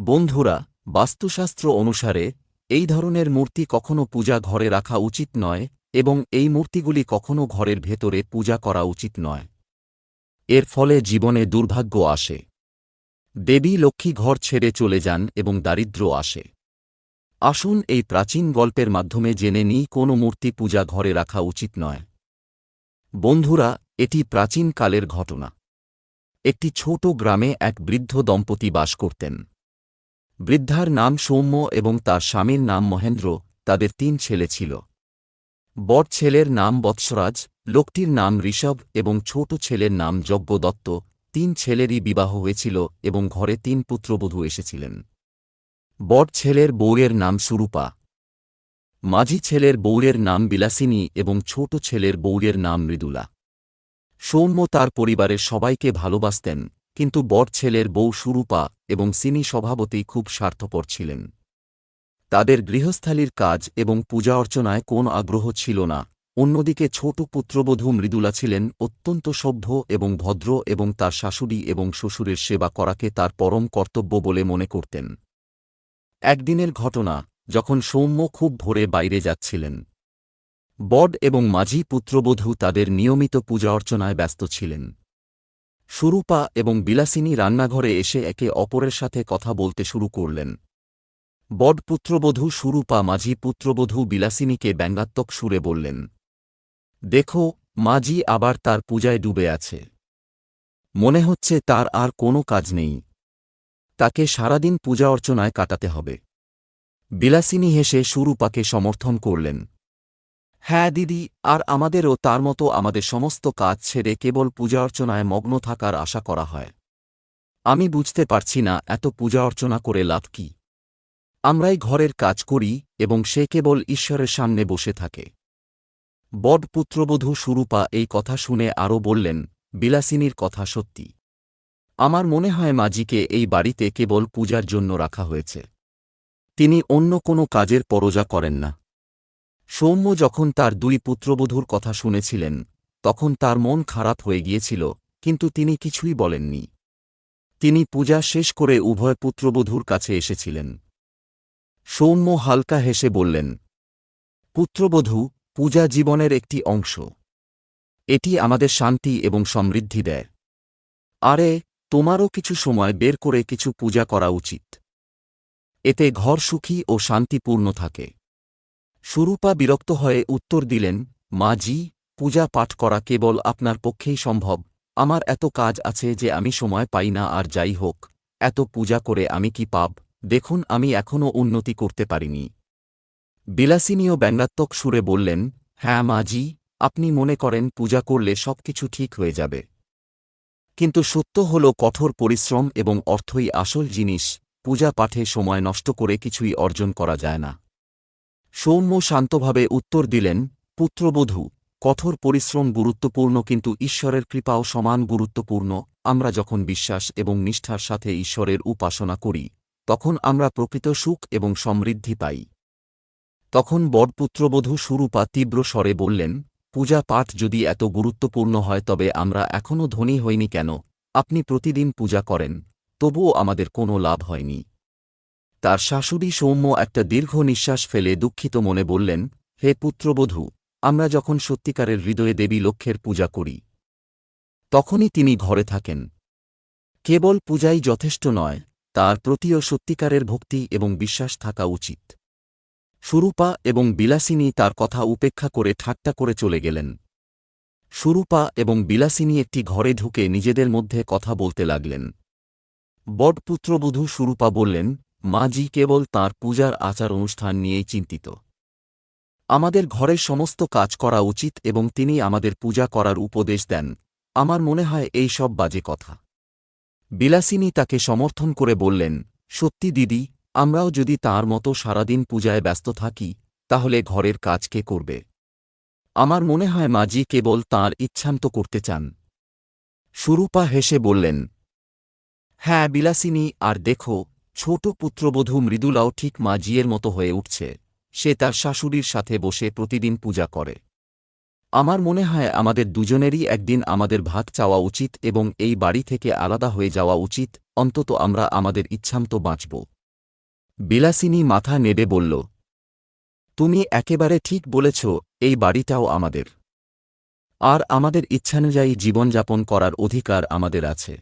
বন্ধুরা, বাস্তুশাস্ত্র অনুসারে, এই ধরনের মূর্তি কখনও পূজা ঘরে রাখা উচিত নয় এবং এই মূর্তিগুলি কখনও ঘরের ভেতরে পূজা করা উচিত নয়। এর ফলে জীবনে দুর্ভাগ্য আসে। দেবী লক্ষ্মী ঘর ছেড়ে চলে যান এবং দারিদ্র্য আসে। আসুন এই প্রাচীন গল্পের মাধ্যমে জেনে নিই কোনো মূর্তি পূজা ঘরে রাখা উচিত নয়। বন্ধুরা, এটি প্রাচীন কালের ঘটনা। একটি ছোট গ্রামে এক বৃদ্ধ দম্পতি বাস করতেন। বৃদ্ধার নাম সৌম্য এবং তার স্বামীর নাম মহেন্দ্র, তাদের তিন ছেলে ছিল। বড় ছেলের নাম বৎসরাজ, লোকটির নাম ঋষভ এবং ছোট ছেলের নাম যজ্ঞ দত্ত তিন ছেলেরই বিবাহ হয়েছিল এবং ঘরে তিন পুত্রবধূ এসেছিলেন। বড় ছেলের বউয়ের নাম সুরূপা। মাঝি ছেলের বউয়ের নাম বিলাসিনী এবং ছোট ছেলের বউয়ের নাম মৃদুলা। সৌম্য তার পরিবারের সবাইকে ভালোবাসতেন, কিন্তু বড় ছেলের বউ সুরূপা এবং সিনি স্বভাবতেই খুব স্বার্থপর ছিলেন। তাদের গৃহস্থালীর কাজ এবং পূজা অর্চনায় কোন আগ্রহ ছিল না। অন্যদিকে ছোট পুত্রবধূ মৃদুলা ছিলেন অত্যন্ত সভ্য এবং ভদ্র এবং তার শাশুড়ি এবং শ্বশুরের সেবা করাকে তার পরম কর্তব্য বলে মনে করতেন। একদিনের ঘটনা, যখন সৌম্য খুব ভোরে বাইরে যাচ্ছিলেন। বড এবং মাঝি পুত্রবধূ তাদের নিয়মিত পূজা অর্চনায় ব্যস্ত ছিলেন। সুরূপা এবং বিলাসিনী রান্নাঘরে এসে একে অপরের সাথে কথা বলতে শুরু করলেন। বড পুত্রবধূ সুরূপা মাঝি পুত্রবধূ বিলাসিনীকে ব্যঙ্গাত্মক সুরে বললেন, দেখো, মাঝি আবার তার পূজায় ডুবে আছে। মনে হচ্ছে তার আর কোনো কাজ নেই। তাকে সারাদিন পূজা অর্চনায় কাটাতে হবে। বিলাসিনী হেসে সুরূপাকে সমর্থন করলেন। হ্যাঁ দিদি, আর আমাদেরও তার মতো আমাদের সমস্ত কাজ ছেড়ে কেবল পূজা অর্চনায় মগ্ন থাকার আশা করা হয়। আমি বুঝতে পারছি না এত পূজা অর্চনা করে লাভ কি। আমরাই ঘরের কাজ করি এবং সে কেবল ঈশ্বরের সামনে বসে থাকে। বড পুত্রবধূ সুরূপা এই কথা শুনে আরও বললেন, বিলাসিনীর কথা সত্যি। আমার মনে হয় মাজিকে এই বাড়িতে কেবল পূজার জন্য রাখা হয়েছে। তিনি অন্য কোনো কাজের পরজা করেন না। সৌম্য যখন তার দুই পুত্রবধূর কথা শুনেছিলেন, তখন তার মন খারাপ হয়ে গিয়েছিল, কিন্তু তিনি কিছুই বলেননি। তিনি পূজা শেষ করে উভয় পুত্রবধূর কাছে এসেছিলেন। সৌম্য হালকা হেসে বললেন, পুত্রবধূ, পূজা জীবনের একটি অংশ। এটি আমাদের শান্তি এবং সমৃদ্ধি দেয়। আরে, তোমারও কিছু সময় বের করে কিছু পূজা করা উচিত। এতে ঘর সুখী ও শান্তিপূর্ণ থাকে। সুরূপা বিরক্ত হয়ে উত্তর দিলেন, মা জি, পূজা পাঠ করা কেবল আপনার পক্ষেই সম্ভব। আমার এত কাজ আছে যে আমি সময় পাই না আর যাই হোক। এত পূজা করে আমি কি পাব দেখুন, আমি এখনও উন্নতি করতে পারিনি। বিলাসিনীয় ব্যঙ্গাত্মক সুরে বললেন হ্যাঁ মা জি, আপনি মনে করেন পূজা করলে সবকিছু ঠিক হয়ে যাবে। কিন্তু সত্য হল কঠোর পরিশ্রম এবং অর্থই আসল জিনিস। পূজা পাঠে সময় নষ্ট করে কিছুই অর্জন করা যায় না। সৌম্য শান্তভাবে উত্তর দিলেন, পুত্রবধূ, কঠোর পরিশ্রম গুরুত্বপূর্ণ কিন্তু ঈশ্বরের কৃপাও সমান গুরুত্বপূর্ণ। আমরা যখন বিশ্বাস এবং নিষ্ঠার সাথে ঈশ্বরের উপাসনা করি, তখন আমরা প্রকৃত সুখ এবং সমৃদ্ধি পাই। তখন বড়পুত্রবধূ সুরূপা তীব্র স্বরে বললেন, পূজা পাঠ যদি এত গুরুত্বপূর্ণ হয় তবে আমরা এখনও ধনী হইনি কেন? আপনি প্রতিদিন পূজা করেন, তবুও আমাদের কোনো লাভ হয়নি। তার শাশুড়ি সৌম্য একটা দীর্ঘ নিঃশ্বাস ফেলে দুঃখিত মনে বললেন, হে পুত্রবধূ, আমরা যখন সত্যিকারের হৃদয়ে দেবী লক্ষ্যের পূজা করি, তখনই তিনি ঘরে থাকেন। কেবল পূজাই যথেষ্ট নয়, তার প্রতিও সত্যিকারের ভক্তি এবং বিশ্বাস থাকা উচিত। সুরূপা এবং বিলাসিনী তার কথা উপেক্ষা করে ঠাট্টা করে চলে গেলেন। সুরূপা এবং বিলাসিনী একটি ঘরে ঢুকে নিজেদের মধ্যে কথা বলতে লাগলেন। বটপুত্রবধূ সুরূপা বললেন মা জি কেবল তাঁর পূজার আচার অনুষ্ঠান নিয়েই চিন্তিত। আমাদের ঘরের সমস্ত কাজ করা উচিত এবং তিনি আমাদের পূজা করার উপদেশ দেন। আমার মনে হয় এই সব বাজে কথা। বিলাসিনী তাকে সমর্থন করে বললেন, সত্যি দিদি, আমরাও যদি তার মতো সারাদিন পূজায় ব্যস্ত থাকি, তাহলে ঘরের কাজ কে করবে? আমার মনে হয় মাজি কেবল তাঁর ইচ্ছান্ত করতে চান। সুরূপা হেসে বললেন হ্যাঁ বিলাসিনী, আর দেখো ছোট পুত্রবধূ মৃদুলাও ঠিক মাজিয়ের মতো হয়ে উঠছে। সে তার শাশুড়ির সাথে বসে প্রতিদিন পূজা করে। আমার মনে হয় আমাদের দুজনেরই একদিন আমাদের ভাগ চাওয়া উচিত এবং এই বাড়ি থেকে আলাদা হয়ে যাওয়া উচিত, অন্তত আমরা আমাদের ইচ্ছামতো বাঁচব। বিলাসিনী মাথা নেড়ে বলল, তুমি একেবারে ঠিক বলেছ, এই বাড়িটাও আমাদের। আর আমাদের ইচ্ছানুযায়ী জীবনযাপন করার অধিকার আমাদের আছে।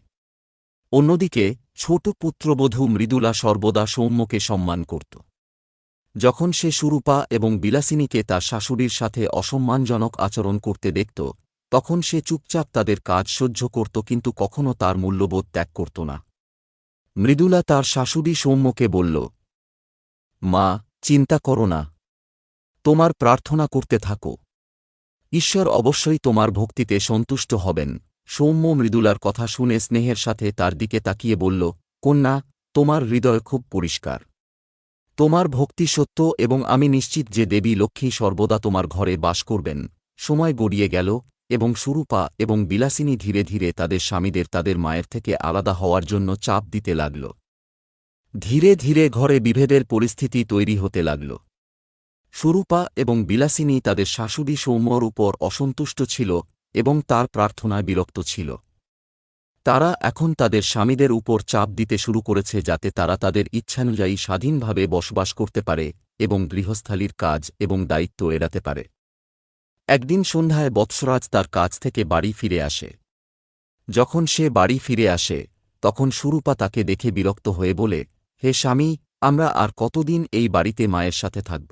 অন্যদিকে, ছোট পুত্রবধূ মৃদুলা সর্বদা সৌম্যকে সম্মান করত। যখন সে সুরূপা এবং বিলাসিনীকে তার শাশুড়ির সাথে অসম্মানজনক আচরণ করতে দেখত, তখন সে চুপচাপ তাদের কাজ সহ্য করত কিন্তু কখনও তার মূল্যবোধ ত্যাগ করত না। মৃদুলা তার শাশুড়ি সৌম্যকে বলল, মা, চিন্তা করো না। তোমার প্রার্থনা করতে থাকো। ঈশ্বর অবশ্যই তোমার ভক্তিতে সন্তুষ্ট হবেন। সৌম্য মৃদুলার কথা শুনে স্নেহের সাথে তার দিকে তাকিয়ে বলল, কন্যা, তোমার হৃদয় খুব পরিষ্কার। তোমার ভক্তি সত্য এবং আমি নিশ্চিত যে দেবী লক্ষ্মী সর্বদা তোমার ঘরে বাস করবেন। সময় গড়িয়ে গেল এবং সুরূপা এবং বিলাসিনী ধীরে ধীরে তাদের স্বামীদের তাদের মায়ের থেকে আলাদা হওয়ার জন্য চাপ দিতে লাগল। ধীরে ধীরে ঘরে বিভেদের পরিস্থিতি তৈরি হতে লাগল। সুরূপা এবং বিলাসিনী তাদের শাশুড়ি সৌম্যর উপর অসন্তুষ্ট ছিল এবং তার প্রার্থনায় বিরক্ত ছিল। তারা এখন তাদের স্বামীদের উপর চাপ দিতে শুরু করেছে যাতে তারা তাদের ইচ্ছানুযায়ী স্বাধীনভাবে বসবাস করতে পারে এবং গৃহস্থালির কাজ এবং দায়িত্ব এড়াতে পারে। একদিন সন্ধ্যায় বৎসরাজ তার কাজ থেকে বাড়ি ফিরে আসে। যখন সে বাড়ি ফিরে আসে, তখন সুরূপা তাকে দেখে বিরক্ত হয়ে বলে, হে স্বামী, আমরা আর কতদিন এই বাড়িতে মায়ের সাথে থাকব?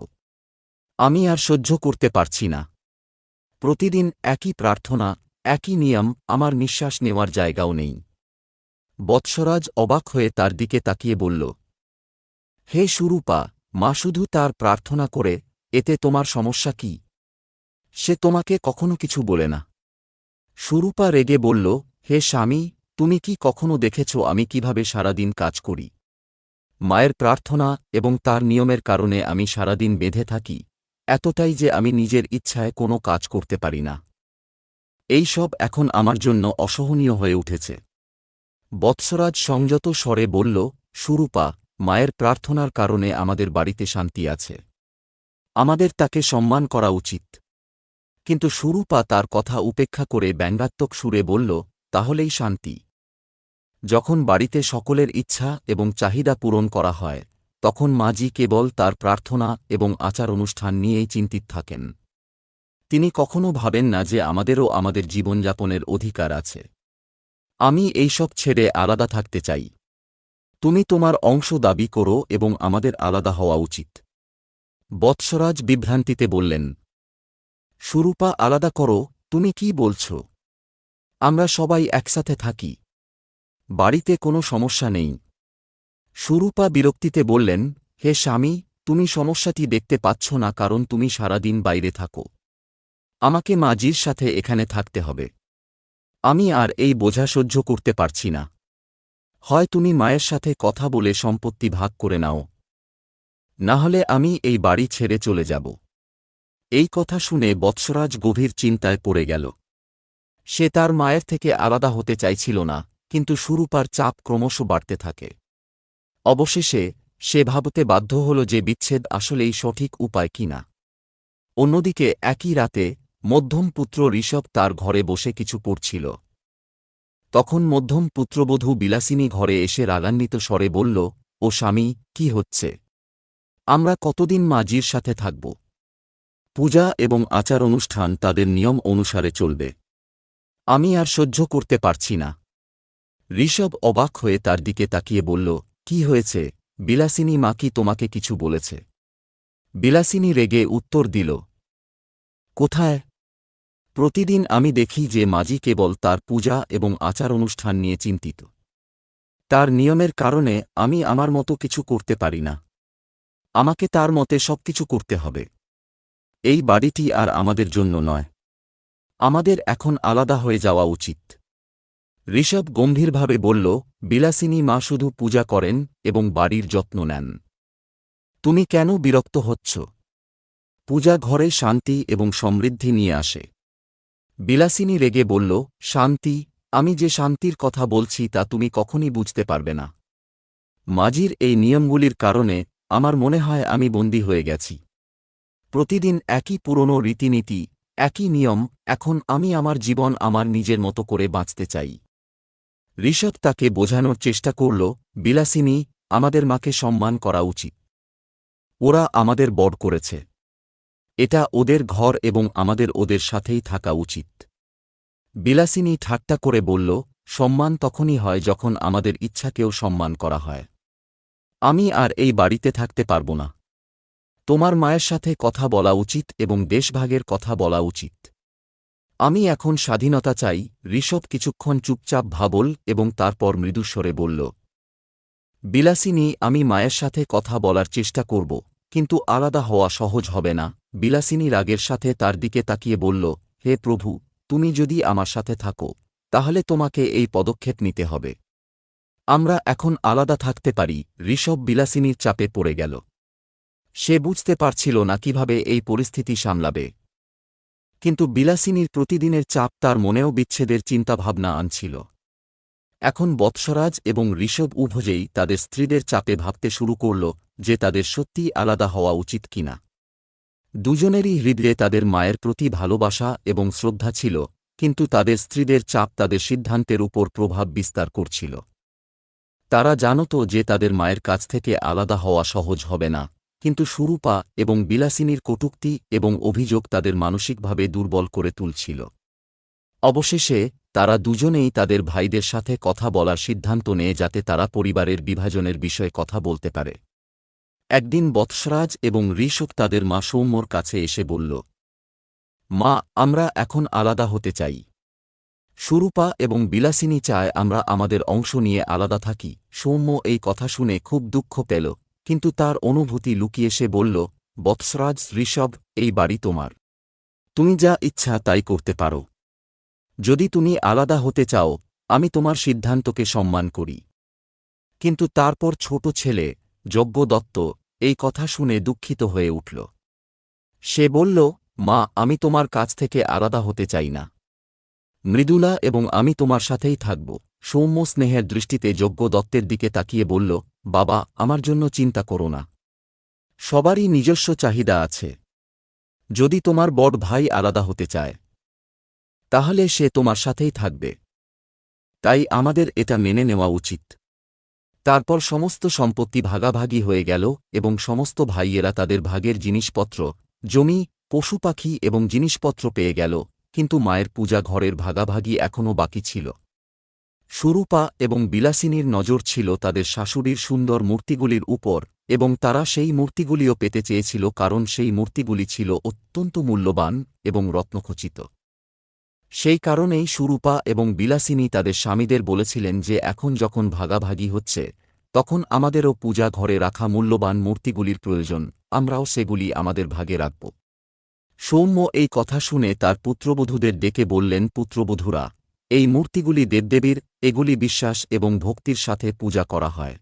আমি আর সহ্য করতে পারছি না। প্রতিদিন একই প্রার্থনা, একই নিয়ম, আমার নিঃশ্বাস নেওয়ার জায়গাও নেই। বৎসরাজ অবাক হয়ে তার দিকে তাকিয়ে বলল, হে সুরূপা, মা শুধু তার প্রার্থনা করে, এতে তোমার সমস্যা কি? সে তোমাকে কখনো কিছু বলে না। সুরূপা রেগে বলল, হে স্বামী, তুমি কি কখনো দেখেছ আমি কীভাবে সারাদিন কাজ করি? মায়ের প্রার্থনা এবং তার নিয়মের কারণে আমি সারাদিন বেঁধে থাকি। এতটাই যে আমি নিজের ইচ্ছায় কোনো কাজ করতে পারি না। এই সব এখন আমার জন্য অসহনীয় হয়ে উঠেছে। বৎসরাজ সংযত স্বরে বলল, সুরূপা, মায়ের প্রার্থনার কারণে আমাদের বাড়িতে শান্তি আছে। আমাদের তাকে সম্মান করা উচিত। কিন্তু সুরূপা তার কথা উপেক্ষা করে ব্যঙ্গাত্মক সুরে বলল, তাহলেই শান্তি। যখন বাড়িতে সকলের ইচ্ছা এবং চাহিদা পূরণ করা হয় তখন মাজি কেবল তার প্রার্থনা এবং আচার অনুষ্ঠান নিয়েই চিন্তিত থাকেন। তিনি কখনো ভাবেন না যে আমাদেরও আমাদের জীবনযাপনের অধিকার আছে। আমি এইসব ছেড়ে আলাদা থাকতে চাই। তুমি তোমার অংশ দাবি করো এবং আমাদের আলাদা হওয়া উচিত। বৎসরাজ বিভ্রান্তিতে বললেন, সুরূপা, আলাদা করো, তুমি কি বলছ? আমরা সবাই একসাথে থাকি। বাড়িতে কোনো সমস্যা নেই। সুরূপা বিরক্তিতে বললেন, হে স্বামী, তুমি সমস্যাটি দেখতে পাচ্ছ না কারণ তুমি সারাদিন বাইরে থাকো। আমাকে মাজির সাথে এখানে থাকতে হবে। আমি আর এই বোঝা সহ্য করতে পারছি না। হয় তুমি মায়ের সাথে কথা বলে সম্পত্তি ভাগ করে নাও। না হলে আমি এই বাড়ি ছেড়ে চলে যাব এই কথা শুনে বৎসরাজ গভীর চিন্তায় পড়ে গেল। সে তার মায়ের থেকে আলাদা হতে চাইছিল না, কিন্তু সুরূপার চাপ ক্রমশ বাড়তে থাকে। অবশেষে, সে ভাবতে বাধ্য হল যে বিচ্ছেদ আসলেই সঠিক উপায় কিনা। অন্যদিকে, একই রাতে, মধ্যম পুত্র ঋষভ তার ঘরে বসে কিছু পড়ছিল। তখন মধ্যম পুত্রবধূ বিলাসিনী ঘরে এসে রাগান্বিত স্বরে বলল, ও স্বামী, কি হচ্ছে? আমরা কতদিন মাজির সাথে থাকব? পূজা এবং আচার অনুষ্ঠান তাদের নিয়ম অনুসারে চলবে। আমি আর সহ্য করতে পারছি না। ঋষভ অবাক হয়ে তার দিকে তাকিয়ে বলল কি হয়েছে? বিলাসিনী মা কি তোমাকে কিছু বলেছে? বিলাসিনী রেগে উত্তর দিল, কোথায়? প্রতিদিন আমি দেখি যে মাজি কেবল তার পূজা এবং আচার অনুষ্ঠান নিয়ে চিন্তিত। তার নিয়মের কারণে আমি আমার মতো কিছু করতে পারি না। আমাকে তার মতে সবকিছু করতে হবে। এই বাড়িটি আর আমাদের জন্য নয়। আমাদের এখন আলাদা হয়ে যাওয়া উচিত। ঋষভ গম্ভীরভাবে বলল, বিলাসিনী মা শুধু পূজা করেন এবং বাড়ির যত্ন নেন। তুমি কেন বিরক্ত হচ্ছ? পূজা ঘরে শান্তি এবং সমৃদ্ধি নিয়ে আসে। বিলাসিনী রেগে বলল, শান্তি, আমি যে শান্তির কথা বলছি তা তুমি কখনই বুঝতে পারবে না। মাজির এই নিয়মগুলির কারণে আমার মনে হয় আমি বন্দী হয়ে গেছি। প্রতিদিন একই পুরনো রীতিনীতি, একই নিয়ম, এখন আমি আমার জীবন আমার নিজের মতো করে বাঁচতে চাই। ঋষভ তাকে বোঝানোর চেষ্টা করল, বিলাসিনী, আমাদের মাকে সম্মান করা উচিত। ওরা আমাদের বড় করেছে। এটা ওদের ঘর এবং আমাদের ওদের সাথেই থাকা উচিত বিলাসিনী ঠাট্টা করে বলল, সম্মান তখনই হয় যখন আমাদের ইচ্ছাকেও সম্মান করা হয়। আমি আর এই বাড়িতে থাকতে পারব না। তোমার মায়ের সাথে কথা বলা উচিত এবং দেশভাগের কথা বলা উচিত। আমি এখন স্বাধীনতা চাই, ঋষভ কিছুক্ষণ চুপচাপ ভাবল এবং তারপর মৃদুস্বরে বলল, বিলাসিনী, আমি মায়ের সাথে কথা বলার চেষ্টা করব, কিন্তু আলাদা হওয়া সহজ হবে না। বিলাসিনী রাগের সাথে তার দিকে তাকিয়ে বলল, হে প্রভু, তুমি যদি আমার সাথে থাকো, তাহলে তোমাকে এই পদক্ষেপ নিতে হবে। আমরা এখন আলাদা থাকতে পারি। ঋষভ বিলাসিনীর চাপে পড়ে গেল। সে বুঝতে পারছিল না কীভাবে এই পরিস্থিতি সামলাবে। কিন্তু বিলাসিনীর প্রতিদিনের চাপ তার মনেও বিচ্ছেদের চিন্তাভাবনা আনছিল। এখন বৎসরাজ এবং ঋষভ উভজেই তাদের স্ত্রীদের চাপে ভাবতে শুরু করল যে তাদের সত্যিই আলাদা হওয়া উচিত কিনা। দুজনেরই হৃদয়ে তাদের মায়ের প্রতি ভালোবাসা এবং শ্রদ্ধা ছিল, কিন্তু তাদের স্ত্রীদের চাপ তাদের সিদ্ধান্তের উপর প্রভাব বিস্তার করছিল। তারা জানত যে তাদের মায়ের কাছ থেকে আলাদা হওয়া সহজ হবে না। কিন্তু সুরূপা এবং বিলাসিনীর কটুক্তি এবং অভিযোগ তাদের মানসিকভাবে দুর্বল করে তুলছিল। অবশেষে, তারা দুজনেই তাদের ভাইদের সাথে কথা বলার সিদ্ধান্ত নেয় যাতে তারা পরিবারের বিভাজনের বিষয়ে কথা বলতে পারে। একদিন বৎসরাজ এবং ঋষভ তাদের মা সৌম্যর কাছে এসে বলল, মা, আমরা এখন আলাদা হতে চাই। সুরূপা এবং বিলাসিনী চায় আমরা আমাদের অংশ নিয়ে আলাদা থাকি। সৌম্য এই কথা শুনে খুব দুঃখ পেল। কিন্তু তার অনুভূতি লুকিয়ে সে বলল, বৎসরাজ, ঋষভ, এই বাড়ি তোমার। তুমি যা ইচ্ছা তাই করতে পারো। যদি তুমি আলাদা হতে চাও, আমি তোমার সিদ্ধান্তকে সম্মান করি। কিন্তু তারপর ছোট ছেলে, যজ্ঞ দত্ত, এই কথা শুনে দুঃখিত হয়ে উঠল। সে বলল, মা, আমি তোমার কাছ থেকে আলাদা হতে চাই না। মৃদুলা এবং আমি তোমার সাথেই থাকব। সৌম্য স্নেহের দৃষ্টিতে যজ্ঞ দত্তের দিকে তাকিয়ে বলল, বাবা, আমার জন্য চিন্তা করো না। সবারই নিজস্ব চাহিদা আছে। যদি তোমার বড় ভাই আলাদা হতে চায়, তাহলে সে তোমার সাথেই থাকবে। তাই আমাদের এটা মেনে নেওয়া উচিত। তারপর সমস্ত সম্পত্তি ভাগাভাগি হয়ে গেল এবং সমস্ত ভাইয়েরা তাদের ভাগের জিনিসপত্র, জমি, পশু পাখি এবং জিনিসপত্র পেয়ে গেল। কিন্তু মায়ের পূজা ঘরের ভাগাভাগি এখনও বাকি ছিল। সুরূপা এবং বিলাসিনীর নজর ছিল তাদের শাশুড়ির সুন্দর মূর্তিগুলির উপর, এবং তারা সেই মূর্তিগুলিও পেতে চেয়েছিল কারণ সেই মূর্তিগুলি ছিল অত্যন্ত মূল্যবান এবং রত্নখচিত। সেই কারণেই সুরূপা এবং বিলাসিনী তাদের স্বামীদের বলেছিলেন যে এখন যখন ভাগাভাগি হচ্ছে, তখন আমাদেরও পূজা ঘরে রাখা মূল্যবান মূর্তিগুলির প্রয়োজন, আমরাও সেগুলি আমাদের ভাগে রাখব। সৌম্য এই কথা শুনে তার পুত্রবধূদের ডেকে বললেন, পুত্রবধূরা, এই মূর্তিগুলি দেবদেবীর, এগুলি বিশ্বাস এবং ভক্তির সাথে পূজা করা হয়।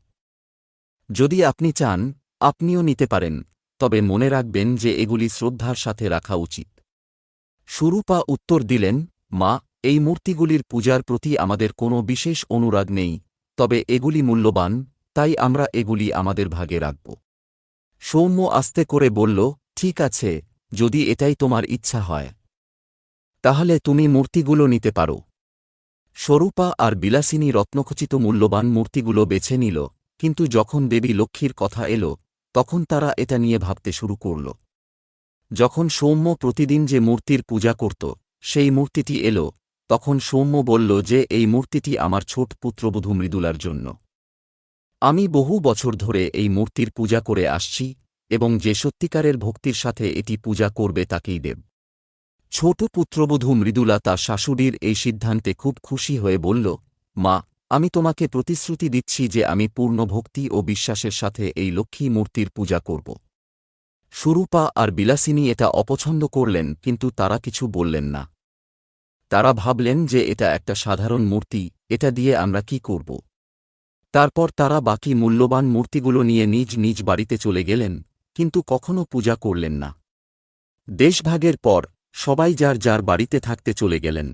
যদি আপনি চান, আপনিও নিতে পারেন, তবে মনে রাখবেন যে এগুলি শ্রদ্ধার সাথে রাখা উচিত। সুরূপা উত্তর দিলেন, মা, এই মূর্তিগুলির পূজার প্রতি আমাদের কোনো বিশেষ অনুরাগ নেই, তবে এগুলি মূল্যবান, তাই আমরা এগুলি আমাদের ভাগে রাখব। সৌম্য আস্তে করে বলল, ঠিক আছে যদি এটাই তোমার ইচ্ছা হয়, তাহলে তুমি মূর্তিগুলো নিতে পারো। স্বরূপা আর বিলাসিনী রত্নখচিত মূল্যবান মূর্তিগুলো বেছে নিল, কিন্তু যখন দেবী লক্ষ্মীর কথা এল, তখন তারা এটা নিয়ে ভাবতে শুরু করল। যখন সৌম্য প্রতিদিন যে মূর্তির পূজা করত, সেই মূর্তিটি এল, তখন সৌম্য বলল যে এই মূর্তিটি আমার ছোট পুত্রবধূ মৃদুলার জন্য। আমি বহু বছর ধরে এই মূর্তির পূজা করে আসছি এবং যে সত্যিকারের ভক্তির সাথে এটি পূজা করবে তাকেই দেব। ছোট পুত্রবধূ মৃদুলা তার শাশুড়ির এই সিদ্ধান্তে খুব খুশি হয়ে বলল, মা, আমি তোমাকে প্রতিশ্রুতি দিচ্ছি যে আমি পূর্ণ ভক্তি ও বিশ্বাসের সাথে এই লক্ষ্মী মূর্তির পূজা করব। সুরূপা আর বিলাসিনী এটা অপছন্দ করলেন, কিন্তু তারা কিছু বললেন না। তারা ভাবলেন যে এটা একটা সাধারণ মূর্তি, এটা দিয়ে আমরা কি করব। তারপর তারা বাকি মূল্যবান মূর্তিগুলো নিয়ে নিজ নিজ বাড়িতে চলে গেলেন। কিন্তু কখনও পূজা করলেন না। দেশভাগের পর সবাই যার যার বাড়িতে থাকতে চলে গেলেন।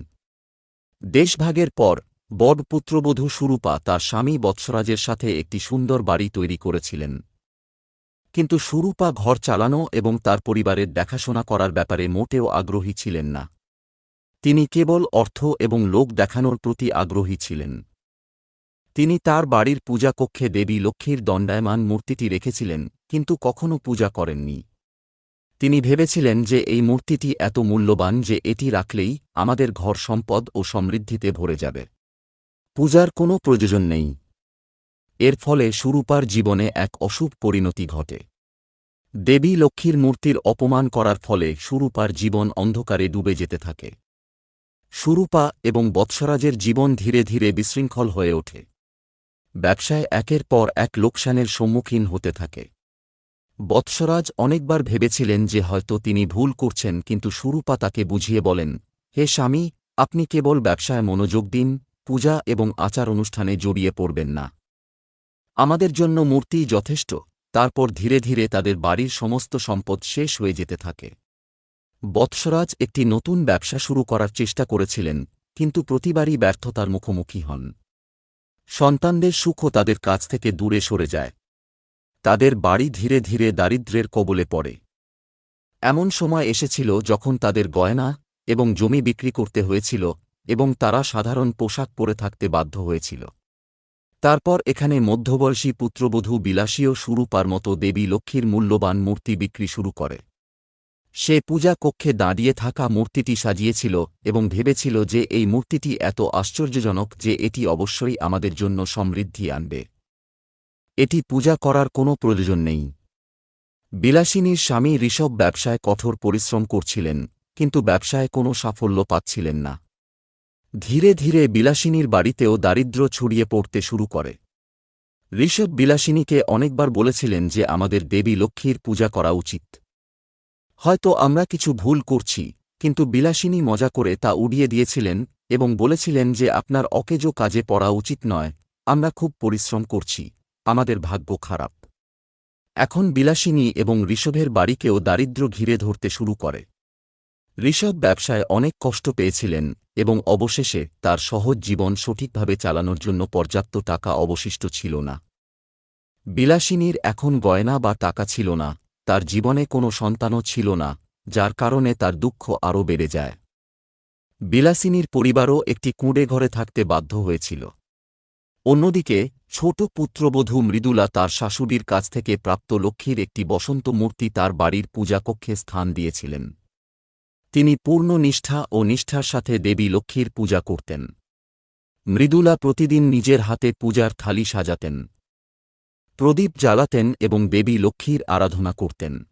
দেশভাগের পর বড় পুত্রবধূ সুরূপা তার স্বামী বৎসরাজের সাথে একটি সুন্দর বাড়ি তৈরি করেছিলেন। কিন্তু সুরূপা ঘর চালানো এবং তার পরিবারের দেখাশোনা করার ব্যাপারে মোটেও আগ্রহী ছিলেন না। তিনি কেবল অর্থ এবং লোক দেখানোর প্রতি আগ্রহী ছিলেন। তিনি তার বাড়ির পূজা কক্ষে দেবী লক্ষ্মীর দণ্ডায়মান মূর্তিটি রেখেছিলেন। কিন্তু কখনও পূজা করেননি। তিনি ভেবেছিলেন যে এই মূর্তিটি এত মূল্যবান যে এটি রাখলেই আমাদের ঘর সম্পদ ও সমৃদ্ধিতে ভরে যাবে। পূজার কোনো প্রয়োজন নেই। এর ফলে সুরূপার জীবনে এক অশুভ পরিণতি ঘটে। দেবী লক্ষ্মীর মূর্তির অপমান করার ফলে সুরূপার জীবন অন্ধকারে ডুবে যেতে থাকে। সুরূপা এবং বৎসরাজের জীবন ধীরে ধীরে বিশৃঙ্খল হয়ে ওঠে। ব্যবসায় একের পর এক লোকসানের সম্মুখীন হতে থাকে। বৎসরাজ অনেকবার ভেবেছিলেন যে হয়তো তিনি ভুল করছেন কিন্তু সুরূপা তাকে বুঝিয়ে বলেন, হে স্বামী, আপনি কেবল ব্যবসায় মনোযোগ দিন, পূজা এবং আচার অনুষ্ঠানে জড়িয়ে পড়বেন না। আমাদের জন্য মূর্তি যথেষ্ট, তারপর ধীরে ধীরে তাদের বাড়ির সমস্ত সম্পদ শেষ হয়ে যেতে থাকে। বৎসরাজ একটি নতুন ব্যবসা শুরু করার চেষ্টা করেছিলেন, কিন্তু প্রতিবারই ব্যর্থতার মুখোমুখি হন। সন্তানদের সুখও তাদের কাছ থেকে দূরে সরে যায়। তাদের বাড়ি ধীরে ধীরে দারিদ্র্যের কবলে পড়ে। এমন সময় এসেছিল যখন তাদের গয়না এবং জমি বিক্রি করতে হয়েছিল এবং তারা সাধারণ পোশাক পরে থাকতে বাধ্য হয়েছিল। তারপর এখানে মধ্যবয়সী পুত্রবধূ বিলাসীয় সুরূপার মতো দেবী লক্ষ্মীর মূল্যবান মূর্তি বিক্রি শুরু করে। সে পূজা কক্ষে দাঁড়িয়ে থাকা মূর্তিটি সাজিয়েছিল এবং ভেবেছিল যে এই মূর্তিটি এত আশ্চর্যজনক যে এটি অবশ্যই আমাদের জন্য সমৃদ্ধি আনবে। এটি পূজা করার কোনো প্রয়োজন নেই। বিলাসিনীর স্বামী ঋষভ ব্যবসায় কঠোর পরিশ্রম করছিলেন, কিন্তু ব্যবসায় কোনো সাফল্য পাচ্ছিলেন না। ধীরে ধীরে বিলাসিনীর বাড়িতেও দারিদ্র্য ছড়িয়ে পড়তে শুরু করে। ঋষভ বিলাসিনীকে অনেকবার বলেছিলেন যে আমাদের দেবী লক্ষ্মীর পূজা করা উচিত। হয়তো আমরা কিছু ভুল করছি, কিন্তু বিলাসিনী মজা করে তা উড়িয়ে দিয়েছিলেন এবং বলেছিলেন যে আপনার অকেজো কাজে পড়া উচিত নয়, আমরা খুব পরিশ্রম করছি। আমাদের ভাগ্য খারাপ। এখন বিলাসিনী এবং ঋষভের বাড়িকেও দারিদ্র্য ঘিরে ধরতে শুরু করে। ঋষভ ব্যবসায় অনেক কষ্ট পেয়েছিলেন এবং অবশেষে তার সহজ জীবন সঠিকভাবে চালানোর জন্য পর্যাপ্ত টাকা অবশিষ্ট ছিল না। বিলাসিনীর এখন গয়না বা টাকা ছিল না, তার জীবনে কোনো সন্তানও ছিল না, যার কারণে তার দুঃখ আরও বেড়ে যায়। বিলাসিনীর পরিবারও একটি কুঁড়ে ঘরে থাকতে বাধ্য হয়েছিল। অন্যদিকে ছোট পুত্রবধূ মৃদুলা তার শাশুড়ির কাছ থেকে প্রাপ্ত লক্ষ্মীর একটি বসন্ত মূর্তি তার বাড়ির পূজাকক্ষে স্থান দিয়েছিলেন। তিনি পূর্ণ নিষ্ঠা ও নিষ্ঠার সাথে দেবী লক্ষ্মীর পূজা করতেন। মৃদুলা প্রতিদিন নিজের হাতে পূজার থালি সাজাতেন। প্রদীপ জ্বালাতেন এবং দেবী লক্ষ্মীর আরাধনা করতেন।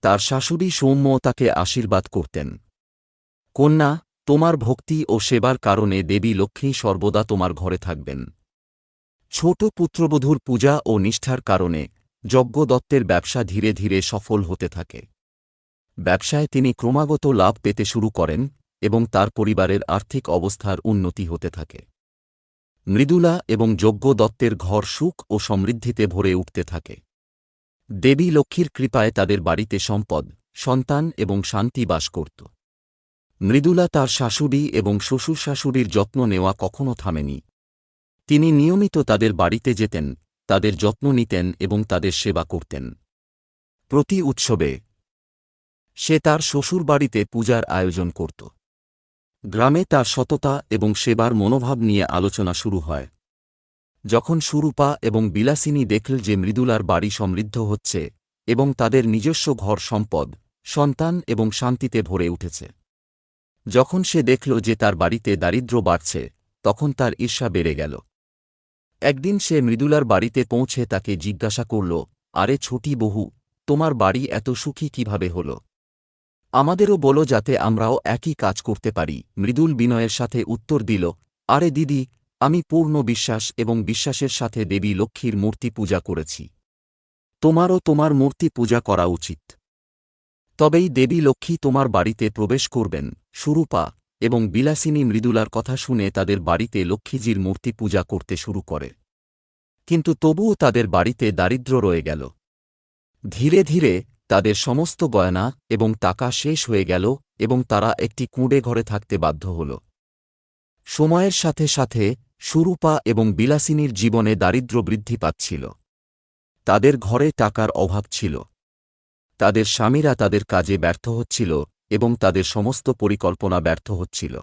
তার শাশুড়ি সৌম্য তাকে আশীর্বাদ করতেন। কন্যা, তোমার ভক্তি ও সেবার কারণে দেবী লক্ষ্মী সর্বদা তোমার ঘরে থাকবেন। ছোট পুত্রবধূর পূজা ও নিষ্ঠার কারণে যজ্ঞদত্তের ব্যবসা ধীরে ধীরে সফল হতে থাকে। ব্যবসায় তিনি ক্রমাগত লাভ পেতে শুরু করেন এবং তার পরিবারের আর্থিক অবস্থার উন্নতি হতে থাকে। মৃদুলা এবং যজ্ঞদত্তের ঘর সুখ ও সমৃদ্ধিতে ভরে উঠতে থাকে। দেবী লক্ষ্মীর কৃপায় তাদের বাড়িতে সম্পদ, সন্তান এবং শান্তি বাস করত। মৃদুলা তার শাশুড়ি এবং শ্বশুর শাশুড়ির যত্ন নেওয়া কখনও থামেনি। তিনি নিয়মিত তাদের বাড়িতে যেতেন, তাদের যত্ন নিতেন এবং তাদের সেবা করতেন। প্রতি উৎসবে সে তার শ্বশুর বাড়িতে পূজার আয়োজন করত। গ্রামে তার সততা এবং সেবার মনোভাব নিয়ে আলোচনা শুরু হয়। যখন সুরূপা এবং বিলাসিনী দেখল যে মৃদুলার বাড়ি সমৃদ্ধ হচ্ছে এবং তাদের নিজস্ব ঘর সম্পদ, সন্তান এবং শান্তিতে ভরে উঠেছে। যখন সে দেখল যে তার বাড়িতে দারিদ্র্য বাড়ছে, তখন তার ঈর্ষা বেড়ে গেল। একদিন সে মৃদুলার বাড়িতে পৌঁছে তাকে জিজ্ঞাসা করল, আরে ছোটি বহু, তোমার বাড়ি এত সুখী কীভাবে হল? আমাদেরও বলো যাতে আমরাও একই কাজ করতে পারি। মৃদুল বিনয়ের সাথে উত্তর দিল, আরে দিদি, আমি পূর্ণ বিশ্বাস এবং বিশ্বাসের সাথে দেবী লক্ষ্মীর মূর্তি পূজা করেছি। তোমারও তোমার মূর্তি পূজা করা উচিত। তবেই দেবী লক্ষ্মী তোমার বাড়িতে প্রবেশ করবেন। সুরূপা এবং বিলাসিনী মৃদুলার কথা শুনে তাদের বাড়িতে লক্ষ্মীজির মূর্তি পূজা করতে শুরু করে। কিন্তু তবুও তাদের বাড়িতে দারিদ্র্য রয়ে গেল। ধীরে ধীরে তাদের সমস্ত গয়না এবং টাকা শেষ হয়ে গেল এবং তারা একটি কুঁড়ে ঘরে থাকতে বাধ্য হল। সময়ের সাথে সাথে সুরূপা এবং বিলাসিনীর জীবনে দারিদ্র্য বৃদ্ধি পাচ্ছিল। তাদের ঘরে টাকার অভাব ছিল। তাদের স্বামীরা তাদের কাজে ব্যর্থ হচ্ছিল এবং তাদের সমস্ত পরিকল্পনা ব্যর্থ হচ্ছিল।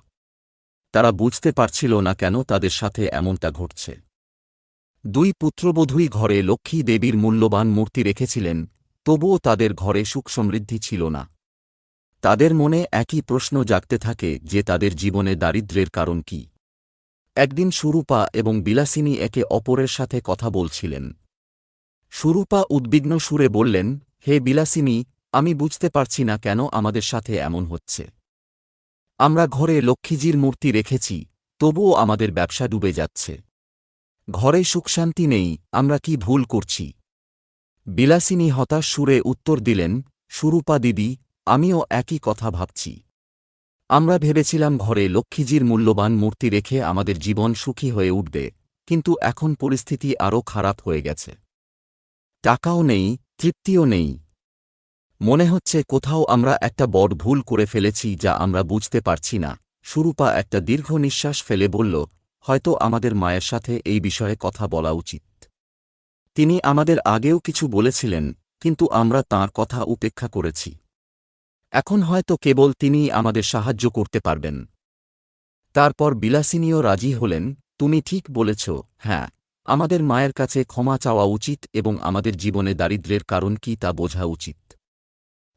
তারা বুঝতে পারছিল না কেন তাদের সাথে এমনটা ঘটছে। দুই পুত্রবধূই ঘরে লক্ষ্মী দেবীর মূল্যবান মূর্তি রেখেছিলেন, তবুও তাদের ঘরে সুখ সমৃদ্ধি ছিল না। তাদের মনে একই প্রশ্ন জাগতে থাকে যে তাদের জীবনে দারিদ্র্যের কারণ কি। একদিন সুরূপা এবং বিলাসিনী একে অপরের সাথে কথা বলছিলেন। সুরূপা উদ্বিগ্ন সুরে বললেন, হে বিলাসিনী আমি বুঝতে পারছি না কেন আমাদের সাথে এমন হচ্ছে। আমরা ঘরে লক্ষ্মীজির মূর্তি রেখেছি, তবুও আমাদের ব্যবসা ডুবে যাচ্ছে। ঘরে সুখশান্তি নেই, আমরা কি ভুল করছি? বিলাসিনী হতাশ সুরে উত্তর দিলেন, সুরূপা দিদি, আমিও একই কথা ভাবছি। আমরা ভেবেছিলাম ঘরে লক্ষ্মীজির মূল্যবান মূর্তি রেখে আমাদের জীবন সুখী হয়ে উঠবে, কিন্তু এখন পরিস্থিতি আরও খারাপ হয়ে গেছে। টাকাও নেই, তৃপ্তিও নেই মনে হচ্ছে কোথাও আমরা একটা বড় ভুল করে ফেলেছি যা আমরা বুঝতে পারছি না। সুরূপা একটা দীর্ঘ নিঃশ্বাস ফেলে বলল, হয়তো আমাদের মায়ের সাথে এই বিষয়ে কথা বলা উচিত। তিনি আমাদের আগেও কিছু বলেছিলেন, কিন্তু আমরা তাঁর কথা উপেক্ষা করেছি। এখন হয়তো কেবল তিনিই আমাদের সাহায্য করতে পারবেন। তারপর বিলাসিনীও রাজি হলেন, তুমি ঠিক বলেছ হ্যাঁ আমাদের মায়ের কাছে ক্ষমা চাওয়া উচিত এবং আমাদের জীবনে দারিদ্র্যের কারণ কি তা বোঝা উচিত।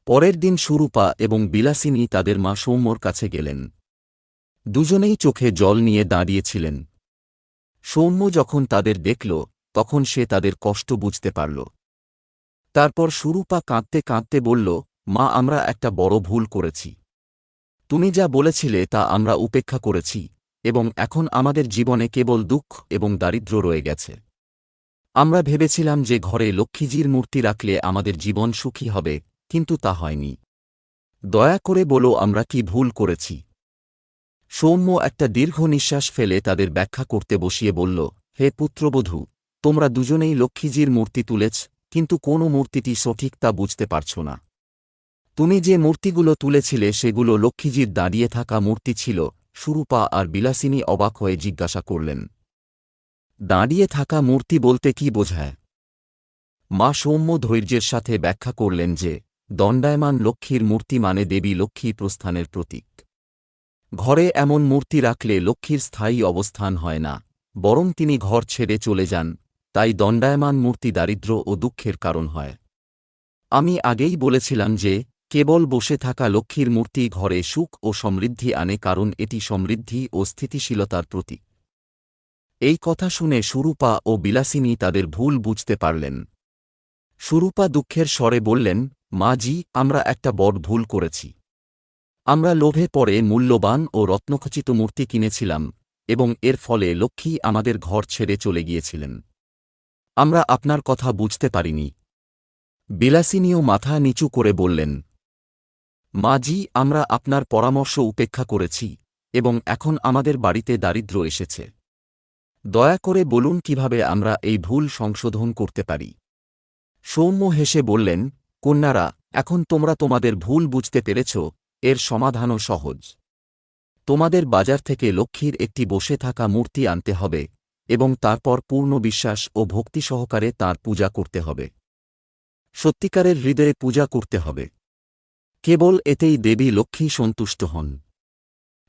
পরের দিন সুরূপা এবং বিলাসিনী তাদের মা সৌম্যর কাছে গেলেন। দুজনেই চোখে জল নিয়ে দাঁড়িয়েছিলেন। সৌম্য যখন তাদের দেখল, তখন সে তাদের কষ্ট বুঝতে পারল। তারপর সুরূপা কাঁদতে কাঁদতে বলল, মা, আমরা একটা বড় ভুল করেছি। তুমি যা বলেছিলে তা আমরা উপেক্ষা করেছি, এবং এখন আমাদের জীবনে কেবল দুঃখ এবং দারিদ্র্য রয়ে গেছে। আমরা ভেবেছিলাম যে ঘরে লক্ষ্মীজির মূর্তি রাখলে আমাদের জীবন সুখী হবে কিন্তু তা হয়নি। দয়া করে বলো আমরা কি ভুল করেছি? সৌম্য একটা দীর্ঘ নিঃশ্বাস ফেলে তাদের ব্যাখ্যা করতে বসিয়ে বলল, হে পুত্রবধূ, তোমরা দুজনেই লক্ষ্মীজির মূর্তি তুলেছ, কিন্তু কোন মূর্তিটি সঠিক তা বুঝতে পারছ না। তুমি যে মূর্তিগুলো তুলেছিলে সেগুলো লক্ষ্মীজির দাঁড়িয়ে থাকা মূর্তি ছিল, সুরূপা আর বিলাসিনী অবাক হয়ে জিজ্ঞাসা করলেন। দাঁড়িয়ে থাকা মূর্তি বলতে কি বোঝায়? মা সৌম্য ধৈর্যের সাথে ব্যাখ্যা করলেন যে দণ্ডায়মান লক্ষ্মীর মূর্তি মানে দেবী লক্ষ্মী প্রস্থানের প্রতীক। ঘরে এমন মূর্তি রাখলে লক্ষ্মীর স্থায়ী অবস্থান হয় না, বরং তিনি ঘর ছেড়ে চলে যান, তাই দণ্ডায়মান মূর্তি দারিদ্র ও দুঃখের কারণ হয়। আমি আগেই বলেছিলাম যে, কেবল বসে থাকা লক্ষ্মীর মূর্তি ঘরে সুখ ও সমৃদ্ধি আনে কারণ এটি সমৃদ্ধি ও স্থিতিশীলতার প্রতীক। এই কথা শুনে সুরূপা ও বিলাসিনী তাদের ভুল বুঝতে পারলেন। সুরূপা দুঃখের স্বরে বললেন মা জি, আমরা একটা বড় ভুল করেছি। আমরা লোভে পড়ে মূল্যবান ও রত্নখচিত মূর্তি কিনেছিলাম, এবং এর ফলে লক্ষ্মী আমাদের ঘর ছেড়ে চলে গিয়েছিলেন। আমরা আপনার কথা বুঝতে পারিনি। বিলাসিনীও মাথা নিচু করে বললেন, মা মাজি আমরা আপনার পরামর্শ উপেক্ষা করেছি, এবং এখন আমাদের বাড়িতে দারিদ্র এসেছে। দয়া করে বলুন কীভাবে আমরা এই ভুল সংশোধন করতে পারি? সৌম্য হেসে বললেন কন্যারা, এখন তোমরা তোমাদের ভুল বুঝতে পেরেছ, এর সমাধানও সহজ। তোমাদের বাজার থেকে লক্ষ্মীর একটি বসে থাকা মূর্তি আনতে হবে, এবং তারপর পূর্ণ বিশ্বাস ও ভক্তি সহকারে তাঁর পূজা করতে হবে। সত্যিকারের হৃদয়ে পূজা করতে হবে। কেবল এতেই দেবী লক্ষ্মী সন্তুষ্ট হন।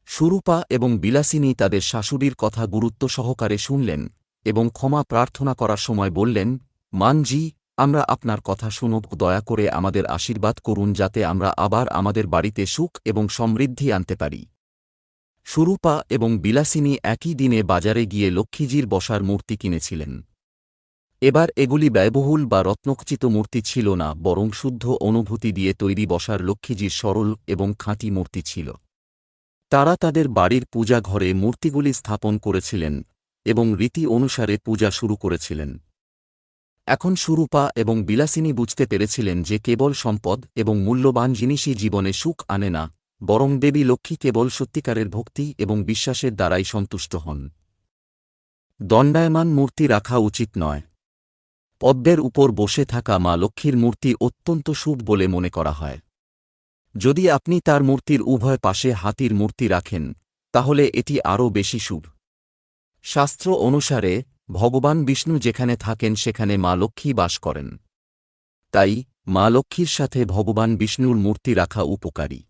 সুরূপা এবং বিলাসিনী তাদের শাশুড়ির কথা গুরুত্ব সহকারে শুনলেন এবং ক্ষমা প্রার্থনা করার সময় বললেন, মানজি আমরা আপনার কথা শুনব দয়া করে আমাদের আশীর্বাদ করুন যাতে আমরা আবার আমাদের বাড়িতে সুখ এবং সমৃদ্ধি আনতে পারি। সুরূপা এবং বিলাসিনী একই দিনে বাজারে গিয়ে লক্ষ্মীজির বসার মূর্তি কিনেছিলেন। এবার এগুলি ব্যয়বহুল বা রত্নকচিত মূর্তি ছিল না, বরং শুদ্ধ অনুভূতি দিয়ে তৈরি বসার লক্ষ্মীজির সরল এবং খাঁটি মূর্তি ছিল। তারা তাদের বাড়ির পূজা ঘরে মূর্তিগুলি স্থাপন করেছিলেন এবং রীতি অনুসারে পূজা শুরু করেছিলেন। এখন সুরূপা এবং বিলাসিনী বুঝতে পেরেছিলেন যে কেবল সম্পদ এবং মূল্যবান জিনিসই জীবনে সুখ আনে না, বরং দেবী লক্ষ্মী কেবল সত্যিকারের ভক্তি এবং বিশ্বাসের দ্বারাই সন্তুষ্ট হন। দণ্ডায়মান মূর্তি রাখা উচিত নয়। পদ্মের উপর বসে থাকা মা লক্ষ্মীর মূর্তি অত্যন্ত শুভ বলে মনে করা হয়। যদি আপনি তার মূর্তির উভয় পাশে হাতির মূর্তি রাখেন, তাহলে এটি আরও বেশি শুভ। শাস্ত্র অনুসারে ভগবান বিষ্ণু যেখানে থাকেন সেখানে মা লক্ষ্মী বাস করেন। তাই, মা লক্ষ্মীর সাথে ভগবান বিষ্ণুর মূর্তি রাখা উপকারী।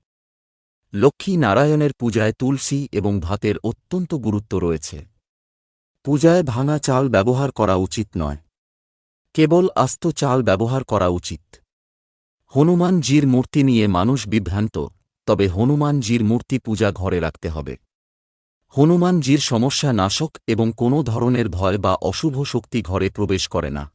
লক্ষ্মী নারায়ণের পূজায় তুলসী এবং ভাতের অত্যন্ত গুরুত্ব রয়েছে। পূজায় ভাঙা চাল ব্যবহার করা উচিত নয়। কেবল আস্ত চাল ব্যবহার করা উচিত। হনুমানজির মূর্তি নিয়ে মানুষ বিভ্রান্ত, তবে হনুমানজির মূর্তি পূজা ঘরে রাখতে হবে। হনুমানজির সমস্যা নাশক এবং কোনো ধরনের ভয় বা অশুভ শক্তি ঘরে প্রবেশ করে না।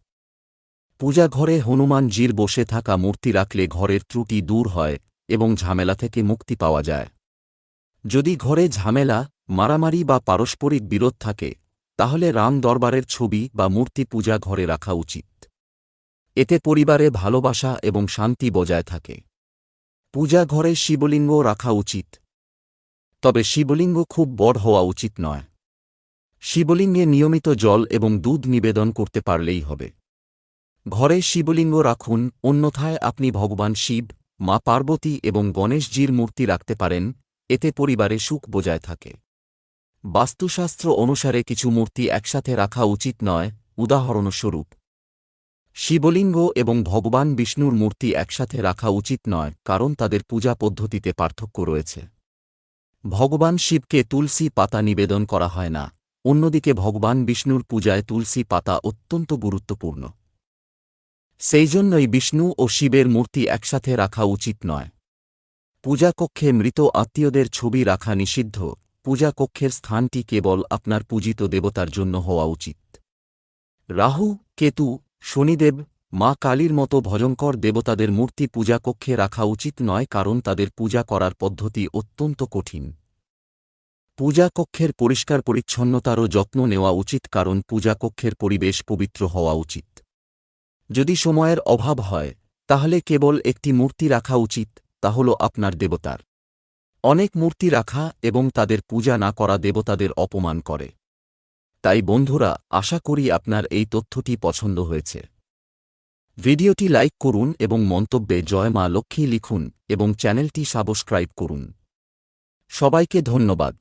পূজা ঘরে হনুমানজির বসে থাকা মূর্তি রাখলে ঘরের ত্রুটি দূর হয় এবং ঝামেলা থেকে মুক্তি পাওয়া যায়। যদি ঘরে ঝামেলা, মারামারি বা পারস্পরিক বিরোধ থাকে, তাহলে রাম দরবারের ছবি বা মূর্তি পূজা ঘরে রাখা উচিত। এতে পরিবারে ভালোবাসা এবং শান্তি বজায় থাকে। পূজা ঘরে শিবলিঙ্গ রাখা উচিত। তবে শিবলিঙ্গ খুব বড় হওয়া উচিত নয়। শিবলিঙ্গে নিয়মিত জল এবং দুধ নিবেদন করতে পারলেই হবে। ঘরে শিবলিঙ্গ রাখুন, অন্যথায় আপনি ভগবান শিব, মা পার্বতী এবং গণেশজির মূর্তি রাখতে পারেন, এতে পরিবারে সুখ বজায় থাকে। বাস্তুশাস্ত্র অনুসারে কিছু মূর্তি একসাথে রাখা উচিত নয়, উদাহরণস্বরূপ, শিবলিঙ্গ এবং ভগবান বিষ্ণুর মূর্তি একসাথে রাখা উচিত নয়, কারণ তাদের পূজা পদ্ধতিতে পার্থক্য রয়েছে। ভগবান শিবকে তুলসী পাতা নিবেদন করা হয় না। অন্যদিকে ভগবান বিষ্ণুর পূজায় তুলসী পাতা অত্যন্ত গুরুত্বপূর্ণ। সেই জন্যই বিষ্ণু ও শিবের মূর্তি একসাথে রাখা উচিত নয়। পূজাকক্ষে মৃত আত্মীয়দের ছবি রাখা নিষিদ্ধ। পূজাকক্ষের স্থানটি কেবল আপনার পূজিত দেবতার জন্য হওয়া উচিত। রাহু, কেতু, শনিদেব মা কালীর মতো ভয়ঙ্কর দেবতাদের মূর্তি পূজাকক্ষে রাখা উচিত নয় কারণ তাদের পূজা করার পদ্ধতি অত্যন্ত কঠিন। পূজাকক্ষের পরিষ্কার পরিচ্ছন্নতারও যত্ন নেওয়া উচিত কারণ পূজাকক্ষের পরিবেশ পবিত্র হওয়া উচিত। যদি সময়ের অভাব হয়, তাহলে কেবল একটি মূর্তি রাখা উচিত, তা হল আপনার দেবতার। অনেক মূর্তি রাখা এবং তাদের পূজা না করা দেবতাদের অপমান করে। তাই বন্ধুরা, আশা করি আপনার এই তথ্যটি পছন্দ হয়েছে। ভিডিওটি লাইক করুন এবং মন্তব্যে জয় মা লক্ষ্মী লিখুন এবং চ্যানেলটি সাবস্ক্রাইব করুন। সবাইকে ধন্যবাদ।